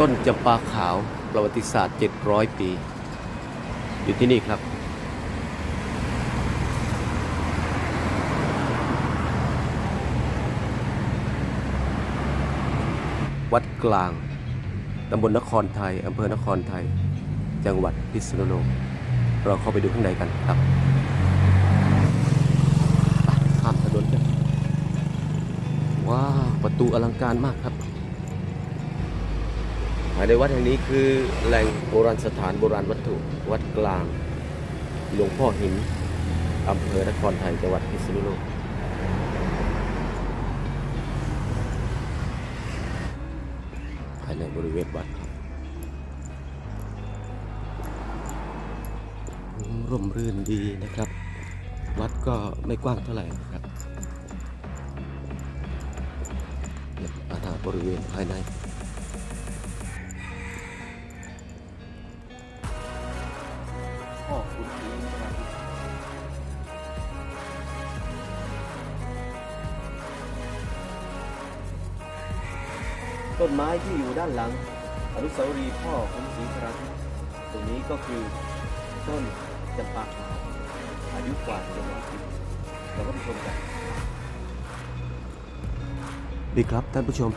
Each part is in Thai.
ต้นจำปาขาวประวัติศาสตร์ 700 ปี อยู่ที่นี่ครับ วัดกลาง ตำบลนครไทย อำเภอนครไทย จังหวัดพิษณุโลก เราเข้าไปดูข้างในกันครับข้ามถนนกันว้าว ประตูอลังการมากครับ ภายในวัดแห่งนี้คือแหล่งโบราณสถานโบราณวัตถุ วัดกลาง หลวงพ่อหินอำเภอนครไทยจังหวัดพิษณุโลกภายในบริเวณวัดครับร่มรื่นดีนะครับ วัดก็ไม่กว้างเท่าไหร่นะครับเนี่ยอาณาบริเวณภายใน ต้นไม้ที่อยู่ด้านหลัง อนุสาวรีย์พ่อคุณศรีพระทิตตรงนี้ก็คือต้นจำปาขาวอายุกว่าจะร้อยปีเราก็ไปชมกันดีครับท่านผู้ชม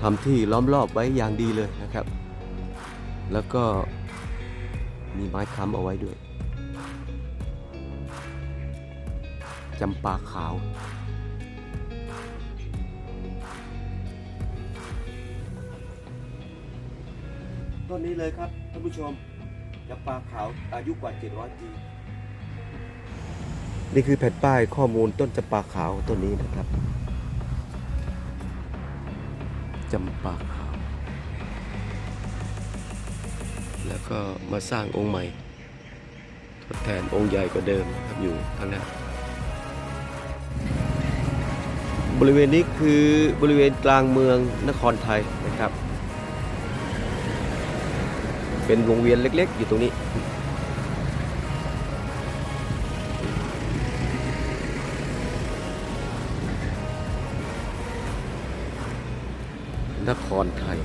ทำที่ล้อมรอบไว้อย่างดีเลยนะครับ แล้วก็มีไม้ค้ำเอาไว้ด้วยจำปาขาว ต้นนี้เลยครับท่านผู้ชมจำปาขาวอายุกว่า 700 ปี นี่คือแผ่นป้ายข้อมูลต้นจำปาขาวต้นนี้นะครับจำปาขาว แล้วก็มาสร้างองค์ใหม่ ทดแทนองค์ใหญ่กว่าเดิมนะครับอยู่ข้างหน้าบริเวณนี้คือบริเวณกลางเมืองนครไทยนะครับ เป็นวงเวียนเล็ก ๆ อยู่ตรงนี้ นครไทย